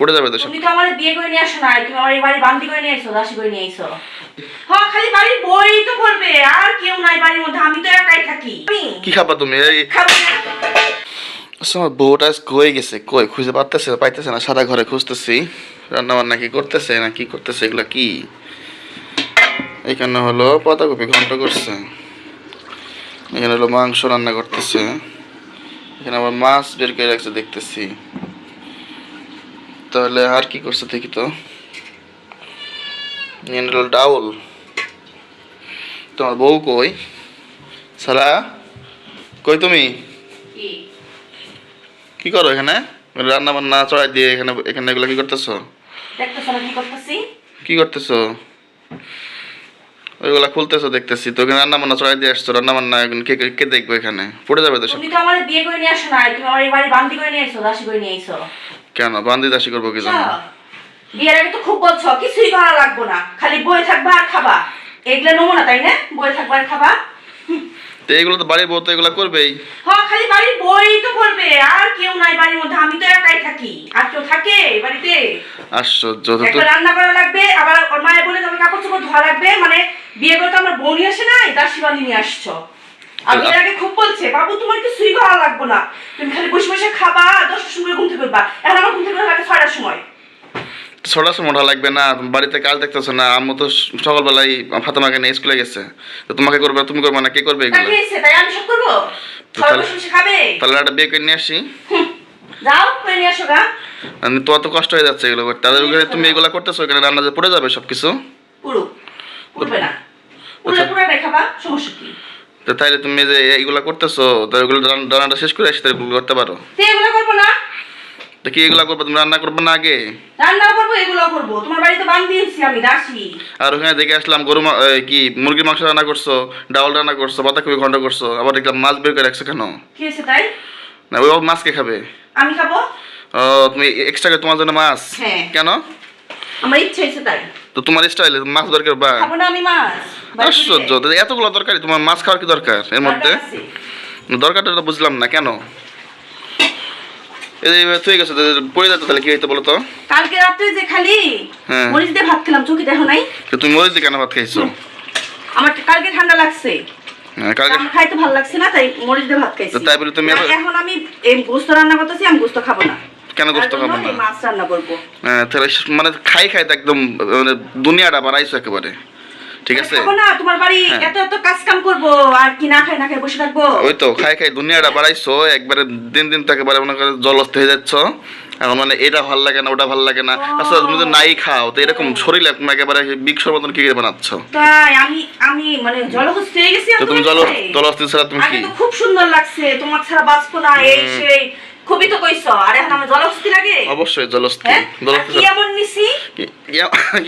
পড়ে যাবে তো সব। তুমি তো আমার বিয়ে করে নিয়ে আসো না তুমি আমার এই বাড়ি বান্দি করে নিয়ে আইছো দাসী করে নিয়ে আইছো। হ্যাঁ খালি বাড়ির বই তো করবে আর কেউ নাই বাড়ির মধ্যে আমি তো একাই থাকি। কি খাবা তুমি? এই খাব না। আচ্ছা, আমার বউটা কই গেছে? কই? খুঁজে পারতেছে পাইতেছে না সারা ঘরে খুঁজতেছি। রান্না বান্না কি করতেছে না কি করতেছে এগুলা কি? এখানে হলো পাতাকপি ঘন্ট করছে। এখানে হলো মাংস রান্না করতেছে। এখানে আবার মাছ বের করে রাখছে দেখতেছি। তাহলে আর কি করছে দেখি তো? ডাউল। তোমার বউ কই? সারা কই তুমি? কি? করো এখানে? রান্না বান্না চড়াই দিয়ে এখানে এখানে এগুলো কি করতেছো? কি করতেছি। ওইগুলা খুলতেছো দেখতেছি। তো রান্না বান্না চড়াই দিয়ে আসছো রান্না বান্না কে কে- দেখবে এখানে? পড়ে যাবে তো তুমি তো আমার বিয়ে করে নিয়ে আসো না তুমি আমার এই বাড়ি বান্দি করে নিয়ে দাসী করে নিয়ে কেন? বান্দি দাসি করব কি জন্য? বিয়ের আগে তো খুব বলছো কিছুই করা লাগবো না। খালি বই থাকবা আর খাবা। এগুলো নমুনা তাই না? বই থাকবা আর খাবা। তো এগুলো তো বাড়ির বউ তো এগুলো করবেই। হ্যাঁ খালি বাড়ির বই তো করবে। আর কেউ নাই বাড়ির মধ্যে। আমি তো একাই থাকি। আর কেউ থাকে বাড়িতে। আশ্চর্য তো তো একবার রান্না করা লাগবে আবার ওর মায়ের বলে তবে কাপড় চোপড় ধোয়া লাগবে। মানে বিয়ে করতে আমার বোন নিয়ে আসে নাই দাসী বান্ধি নিয়ে আসছো। আমি এর আগে খুব বলছে বাবু তোমার করা না। তুমি খালি বসে বসে খাবা দশটার সময় ঘুম থেকে উঠবা। এখন আমার ঘুম থেকে লাগে ছয়টার সময়। ছটা সময় ওঠা লাগবে না বাড়িতে কাজ দেখতেছো না আম্মু তো সকালবেলায় ফাতেমাকে নিয়ে স্কুলে গেছে। তো তোমাকে করবে তুমি করবে না কে করবে এগুলো? তাই আমি সব করব? তাহলে- একটা বিয়ে করে নিয়ে আসি। যাও করে নিয়ে আসো গা। আমি তোমার তো কষ্ট হয়ে যাচ্ছে এগুলো করতে। তাদের ওখানে তুমি এগুলো করতেছো এখানে রান্না যে পড়ে যাবে সব কিছু পুরো উঠবে না। উঠলে পুরোটাই খাবা সমস্যা কি? তো তাইলে তুমি যে এইগুলো করতেছো তো এগুলো রান- রান্নাটা শেষ করে আসি তাহলে করতে পারো। তো এগুলো করব না। তো কি এগুলো করব? তুমি রান্না করব না আগে? রান্নাও করব এগুলো করব। তোমার বাড়িতে বান্ধি দিয়েছি আমি দাসী। আর ওখানে দেখে আসলাম গরু কি মুরগির মাংস রান্না করছ ডাউল রান্না করছ বাঁধাকপি ঘন্ট করছ আবার দেখলাম মাছ বের করে রাখছো কেন? কি হয়েছে তাই? না ওই মাছ কে খাবে। আমি খাব? ও তুমি এক্সট্রা করে তোমার জন্য মাছ? হ্যাঁ। কেন? আমার ইচ্ছে হয়েছে তাই। তো তোমার স্টাইলে মাছ দরকার বা? খাব না আমি মাছ। আশ্চর্য এতগুলো দরকারি তোমার মাছ খাওয়ার কি দরকার এর মধ্যে? দরকারটা তো বুঝলাম না কেন? এই তুই গেছো পড়ে যেত তাহলে কি হইতো বলো তো কালকে রাত্রে যে খালি হ্যাঁ। মরিচ দিয়ে ভাত খেলাম চোখে দেখো নাই? তুমি মরিচ দিয়ে কেন ভাত খাইছো? আমার কালকে ঠান্ডা লাগছে। হ্যাঁ, কালকে আমার খাইতে ভালো লাগছে না তাই মরিচ দিয়ে ভাত খাইছি। তাই বলে তুমি এখন আমি এই গোস্ত রান্না করতেছি আমি গোস্ত খাব না। কেন গোস্ত খাব না? মাছ রান্না করব। হ্যাঁ, তাহলে মানে খাই খাই তো একদম মানে দুনিয়াটা বাড়াইছো একেবারে। ঠিক আছে? না তোমার বাড়ি হ্যাঁ। এত এত কাজ কাম করব আর কি না খাই না খাই বসে থাকব। ওই তো খাই খাই দুনিয়াটা বাড়াইছো একবারে দিন দিন তো একেবারে মনে করে জলস্থ হয়ে যাচ্ছ। এখন মানে এটা ভালো লাগে না ওটা ভালো লাগে না। আচ্ছা তুমি তো নাই খাও তো এরকম শরীর একেবারে বিক্সর মতন কি করে বানাচ্ছ? তাই আমি আমি মানে জলহস্তি হয়ে গেছি তুমি জল সাথে। ছাড়া তুমি কি? খুব সুন্দর লাগছে তোমার ছাড়া বাঁচবো না এই সেই। খুবই তো কইছো আর এখন আমার জলহস্তি লাগে? অবশ্যই জলস্থি হ্যাঁ? জলস্থি কি এমন নিছি? কি-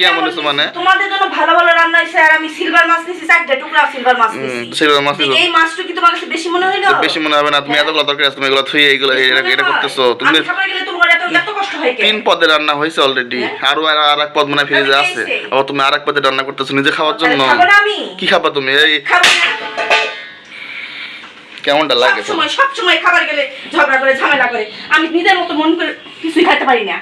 এমন হচ্ছে মানে? তোমাদের জন্য ভালো ভালো রান্না হয়েছে আর আমি সিলভার মাছ নিছি চারটে টুকরা সিলভার মাছ নিছি। silver মাছ নিছো। এই মাছটা কি তোমার কাছে বেশি মনে হইল? বেশি মনে হবে না তুমি এতগুলো তরকারি আছে তুমি এগুলো থুই এগুলো এটা করতেছো। তুমি হয় তিন পদে রান্না হয়েছে অলরেডি হ্যাঁ? আরও আর এক পদ মনে হয় ফ্রিজে আছে? আবার তুমি আর এক পদে রান্না করতেছো নিজে খাওয়ার জন্য। কি খাবা তুমি? এই কেমনটা লাগে সব সময় সব সময় খাবার গেলে ঝগড়া করে, ঝামেলা করে। আমি নিজের মতো মন করে কিছুই খাইতে পারি না।